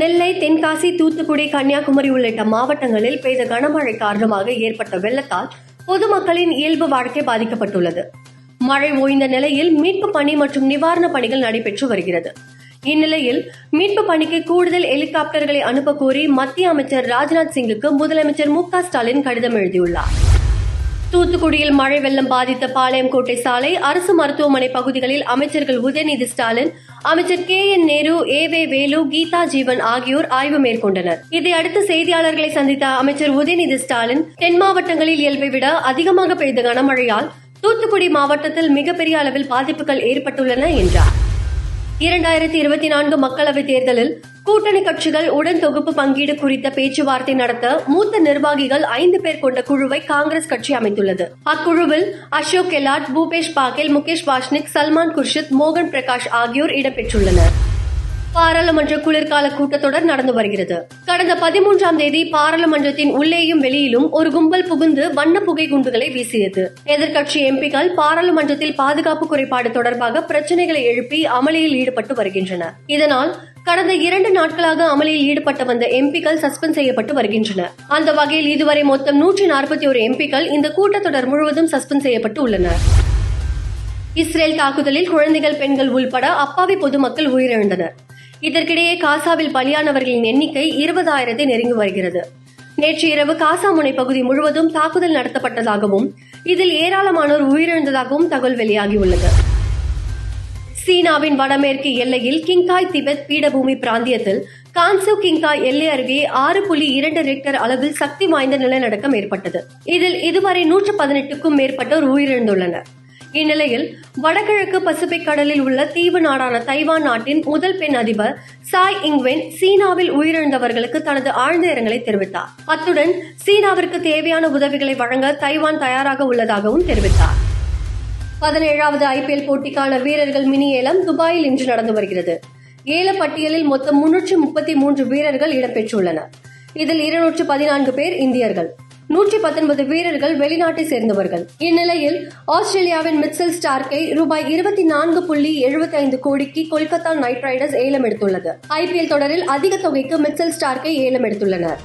நெல்லை தென்காசி தூத்துக்குடி கன்னியாகுமரி உள்ளிட்ட மாவட்டங்களில் பெய்த கனமழை காரணமாக ஏற்பட்ட வெள்ளத்தால் பொதுமக்களின் இயல்பு வாழ்க்கை பாதிக்கப்பட்டுள்ளது. மழை ஓய்ந்த நிலையில் மீட்பு பணி மற்றும் நிவாரணப் பணிகள் நடைபெற்று வருகிறது. இந்நிலையில் மீட்பு பணிக்கு கூடுதல் ஹெலிகாப்டர்களை அனுப்ப கோரி மத்திய அமைச்சர் ராஜ்நாத் சிங்குக்கு முதலமைச்சர் மு க ஸ்டாலின் கடிதம் எழுதியுள்ளார். தூத்துக்குடியில் மழை வெள்ளம் பாதித்த பாளையங்கோட்டை சாலை அரசு மருத்துவமனை பகுதிகளில் அமைச்சர்கள் உதயநிதி ஸ்டாலின் அமைச்சர் K N Nehru E V Velu Geetha Jeevan ஆகியோர் ஆய்வு மேற்கொண்டனர். இதையடுத்து செய்தியாளர்களை சந்தித்த அமைச்சர் உதயநிதி ஸ்டாலின் தென் மாவட்டங்களில் இயல்பை விட அதிகமாக பெய்த கனமழையால் தூத்துக்குடி மாவட்டத்தில் மிகப்பெரிய அளவில் பாதிப்புகள் ஏற்பட்டுள்ளன என்றார். இரண்டாயிரத்தி இருபத்தி நான்கு மக்களவைத் தேர்தலில் கூட்டணி கட்சிகள் உடன் தொகுப்பு பங்கீடு குறித்த பேச்சுவார்த்தை நடத்த மூத்த நிர்வாகிகள் ஐந்து பேர் கொண்ட குழுவை காங்கிரஸ் கட்சி அமைத்துள்ளது. அக்குழுவில் அசோக் கெலாட் பூபேஷ் பாகேல் முகேஷ் வாஷ்னிக் சல்மான் குர்ஷித் மோகன் பிரகாஷ் ஆகியோர் இடம்பெற்றுள்ளனர். பாராளுமன்ற குளிர்கால கூட்டத்தொடர் நடந்து வருகிறது. கடந்த பதிமூன்றாம் தேதி பாராளுமன்றத்தின் உள்ளேயும் வெளியிலும் ஒரு கும்பல் புகுந்து வண்ண புகை குண்டுகளை வீசியது. எதிர்க்கட்சி எம்பிக்கள் பாராளுமன்றத்தில் பாதுகாப்பு குறைபாடு தொடர்பாக பிரச்சனைகளை எழுப்பி அமளியில் ஈடுபட்டு வருகின்றனர். இதனால் கடந்த இரண்டு நாட்களாக அமளியில் ஈடுபட்டு வந்த எம்பிக்கள் சஸ்பெண்ட் செய்யப்பட்டு வருகின்றனர். அந்த வகையில் இதுவரை மொத்தம் நூற்றி நாற்பத்தி ஒரு எம்பிக்கள் இந்த கூட்டத்தொடர் முழுவதும் சஸ்பெண்ட் செய்யப்பட்டு உள்ளனர். இஸ்ரேல் தாக்குதலில் குழந்தைகள் பெண்கள் உள்பட அப்பாவி பொதுமக்கள் உயிரிழந்தனர். இதற்கிடையே காசாவில் பலியானவர்களின் எண்ணிக்கை இருபதாயிரத்தை நெருங்கி வருகிறது. நேற்று இரவு காசா முனை பகுதி முழுவதும் தாக்குதல் நடத்தப்பட்டதாகவும் இதில் ஏராளமானோர் உயிரிழந்ததாகவும் தகவல் வெளியாகியுள்ளது. சீனாவின் வடமேற்கு எல்லையில் கிங்காய் திபெத் பீடபூமி பிராந்தியத்தில் கான்சோ கிங்காய் எல்லை அருகே ஆறு புள்ளி இரண்டு ரெக்டர் அளவில் சக்தி வாய்ந்த நிலநடுக்கம் ஏற்பட்டது. இதில் இதுவரை நூற்று பதினெட்டுக்கும் மேற்பட்டோர் உயிரிழந்துள்ளனர். இந்நிலையில் வடகிழக்கு பசிபிக் கடலில் உள்ள தீவு நாடான தைவான் நாட்டின் முதல் பெண் அதிபர் சாய் இங்வென் சீனாவில் உயிரிழந்தவர்களுக்கு தனது ஆழ்ந்த இரங்கலை தெரிவித்தார். அத்துடன் சீனாவிற்கு தேவையான உதவிகளை வழங்க தைவான் தயாராக உள்ளதாகவும் தெரிவித்தார். பதினேழாவது ஐபிஎல் போட்டிக்கான வீரர்கள் மினி ஏலம் துபாயில் இன்று நடந்து வருகிறது. ஏல பட்டியலில் மொத்தம் முன்னூற்று முப்பத்தி மூன்று வீரர்கள் இடம்பெற்றுள்ளனர். இதில் இருநூற்று பதினான்கு பேர் இந்தியர்கள். நூற்றி பத்தொன்பது வீரர்கள் வெளிநாட்டை சேர்ந்தவர்கள். இந்நிலையில் ஆஸ்திரேலியாவின் மிட்சல் ஸ்டார்க்கை ரூபாய் இருபத்தி நான்கு புள்ளி எழுபத்தி ஐந்து கோடிக்கு கொல்கத்தா நைட் ரைடர்ஸ் ஏலம் எடுத்துள்ளது. ஐபிஎல் தொடரில் அதிக தொகைக்கு மிட்சல் ஸ்டார்க்கை ஏலம் எடுத்துள்ளனர்.